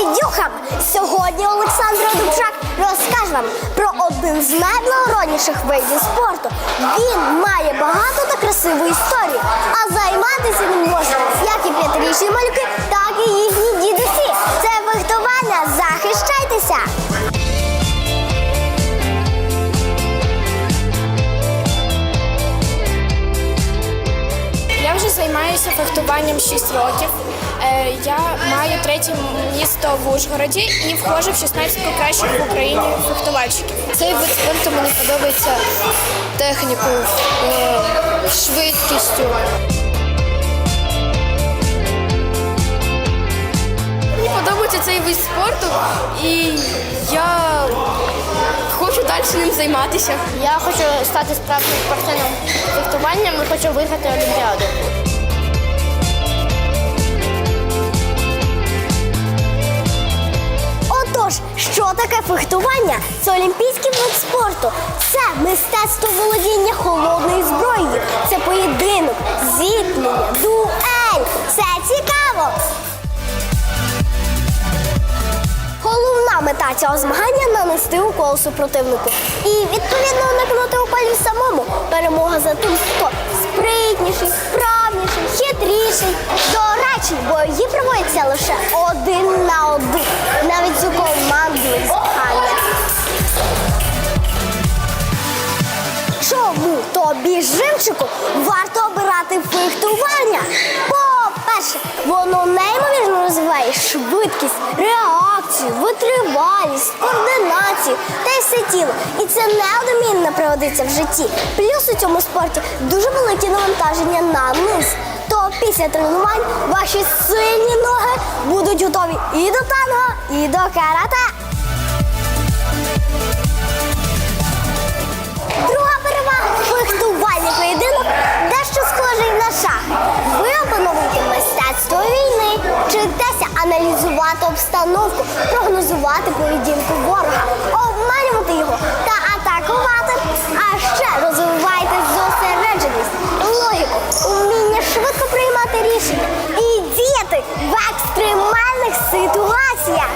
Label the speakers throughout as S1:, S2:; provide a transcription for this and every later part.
S1: Всім! Сьогодні Олександр Дубчак розкаже вам про один з найблагородніших видів спорту. Він має багату та красиву історію, а займатися він може як і п'ятирічні малюки, так і їхні дідусі. Це фехтування. Захищайтеся!
S2: Я вже займаюся фехтуванням 6 років. Е, Я маю третє місто в Ужгороді і входжу в 16 кращих в Україні фехтувальщиків. Цей вид спорту мені подобається технікою, е, швидкістю. Мені подобається цей вид спорту, і я хочу далі ним займатися.
S3: Я хочу стати справжнім спортсменом фехтуванням і хочу виграти Олімпіаду.
S1: Отож, що таке фехтування? Це олімпійський вид спорту. Це мистецтво володіння холодною зброєю. Це поєдинок, зіткнення, дуель. Це цікаво. Головна мета цього змагання нанести укол супротивнику. І відповідно уникнути уколів самому. Перемога за тим, хто спритніший, вправніший, хитріший. До речі, бої проводяться лише один на один, навіть з командою змагання. Чому тобі, жимчику, варто обирати фехтування? По-перше, воно неймовірно розвиває швидкість, реакцію, витривалість, координацію та все тіло. І це неодмінно пригодиться в житті. Плюс у цьому спорті дуже великі навантаження на низ. Після тренувань ваші сильні ноги будуть готові і до танго, і до карате. Друга перевага фехтувальний поєдинок дещо схожий на шах. Ви опановуєте мистецтво війни, вчитеся аналізувати обстановку, прогнозувати поведінку ворога, ситуаціях.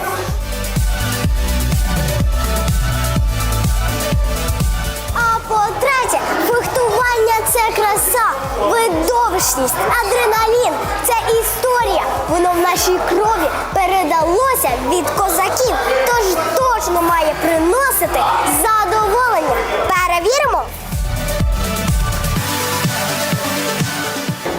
S1: А по-третє, фехтування це краса, видовищність, адреналін, це історія. Воно в нашій крові передалося від козаків, тож точно має приносити задоволення. Перевіримо.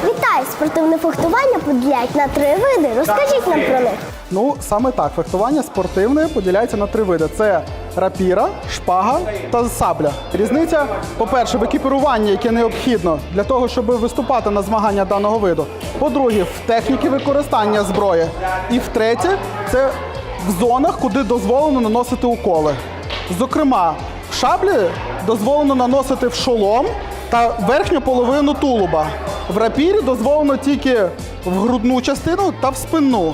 S1: Вітаю! Спортивне фехтування поділяють на три види. Розкажіть нам про них.
S4: Ну, саме так. Фехтування спортивне поділяється на три види: це рапіра, шпага та сабля. Різниця, по-перше, в екіпіруванні, яке необхідно для того, щоб виступати на змагання даного виду. По-друге, в техніці використання зброї. І втретє, це в зонах, куди дозволено наносити уколи. Зокрема, в шаблі дозволено наносити в шолом та верхню половину тулуба. В рапірі дозволено тільки в грудну частину та в спинну.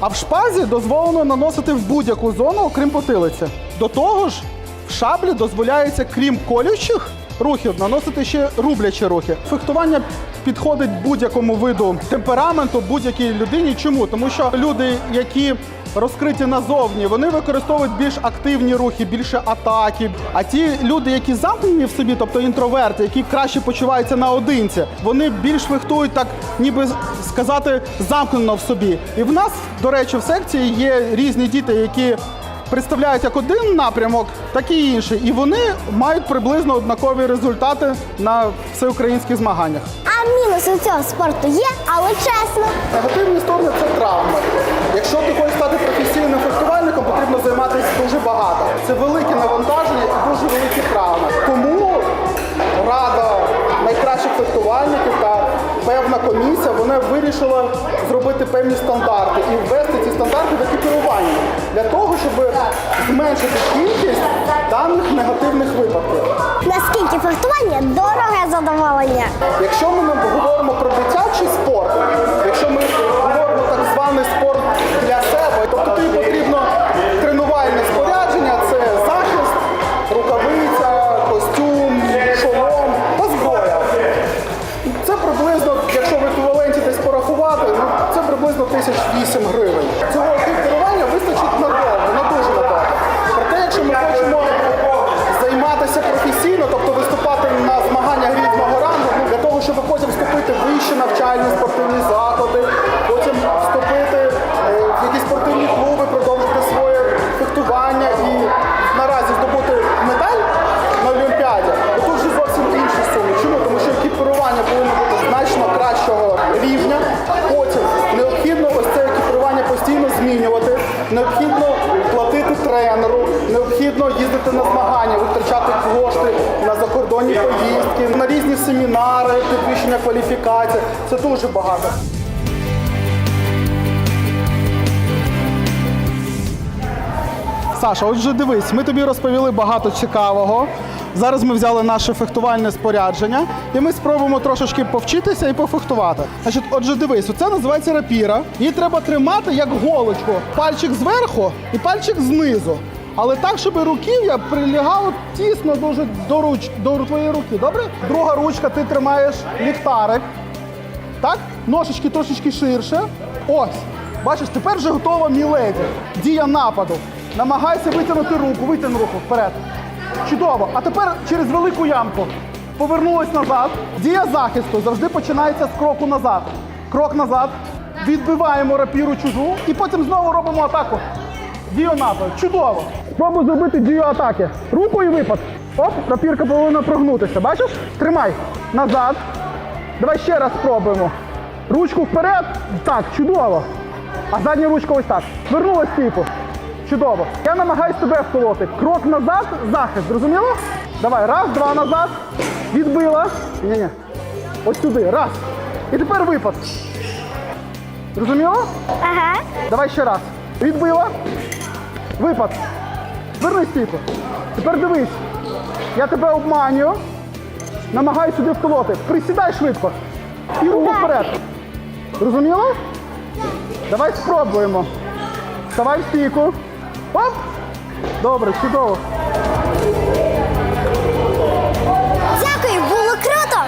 S4: А в шпазі дозволено наносити в будь-яку зону, окрім потилиці. До того ж, в шаблі дозволяється, крім колючих рухів, наносити ще рублячі рухи. Фехтування підходить будь-якому виду темпераменту, будь-якій людині. Чому? Тому що люди, які розкриті назовні, вони використовують більш активні рухи, більше атаки. А ті люди, які замкнені в собі, тобто інтроверти, які краще почуваються наодинці, вони більш фехтують так, ніби сказати, замкнено в собі. І в нас, до речі, в секції є різні діти, які представляють як один напрямок, так і інший. І вони мають приблизно однакові результати на всеукраїнських змаганнях.
S1: У цього спорту є, але чесно.
S4: Негативні сторони це травми. Якщо ти хочеш стати професійним фехтувальником, потрібно займатися дуже багато. Це велике навантаження і дуже великі травми. Тому рада найкращих фехтувальників та певна комісія вона вирішила зробити певні стандарти і ввести ці стандарти в екіпірування для того, щоб зменшити кількість даних негативних випадків.
S1: Наскільки фехтування дороге задоволення?
S4: Якщо ми говоримо про тисяч вісім гривень. Цього необхідно платити тренеру, необхідно їздити на змагання, витрачати кошти на закордонні поїздки, на різні семінари, підвищення кваліфікації. Це дуже багато. Саша, отже, дивись, ми тобі розповіли багато цікавого. Зараз ми взяли наше фехтувальне спорядження, і ми спробуємо трошечки повчитися і пофехтувати. Значить, отже, дивись, оце називається рапіра. Її треба тримати як голочку. Пальчик зверху і пальчик знизу. Але так, щоб руків'я прилягало тісно дуже до руч до твоєї руки. Добре? Друга ручка, ти тримаєш ліхтарик. Так? Ножички трошечки ширше. Ось. Бачиш, тепер вже готова міледі. Дія нападу. Намагайся витягнути руку, витягни руку вперед. Чудово. А тепер через велику ямку. Повернулась назад. Дія захисту завжди починається з кроку назад. Крок назад. Відбиваємо рапіру чужу і потім знову робимо атаку. Дію нападу. Чудово. Спробуй зробити дію атаки. Руку і випад. Оп, рапірка повинна прогнутися. Бачиш? Тримай. Назад. Давай ще раз спробуємо. Ручку вперед. Так, чудово. А задня ручка ось так. Вернулась типу. Чудово. Я намагаюсь тебе вколоти. Крок назад, захист. Зрозуміло? Давай, раз, два назад. Відбила. Ні-ні. Ось сюди. Раз. І тепер випад. Зрозуміло?
S1: Ага.
S4: Давай ще раз. Відбила. Випад. Вернись типу. Тепер дивись. Я тебе обманюю. Намагаюся сюди вколоти. Присідай швидко. І руку вперед. Розуміло? Давай спробуємо. Вставай в стійку. Оп! Добре, чудово.
S1: Дякую, було круто!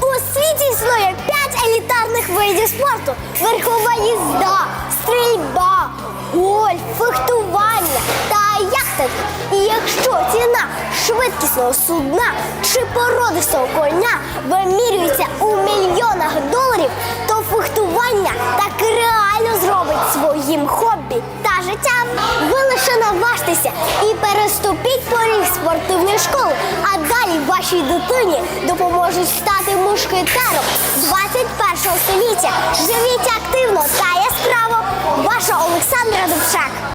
S1: У світі існує 5 елітарних видів спорту: верхова їзда, стрільба, гольф, фехтування та яхтинг. І якщо ціна швидкісного судна чи породистого коня вимірюється у мільйонах доларів, то фехтування так реально любить своїм хобі та життям. Ви лише наважтеся і переступіть поріг спортивної школи, а далі вашій дитині допоможуть стати мушкетером 21 століття. Живіть активно та яскраво. Ваша Олександра Дубчак.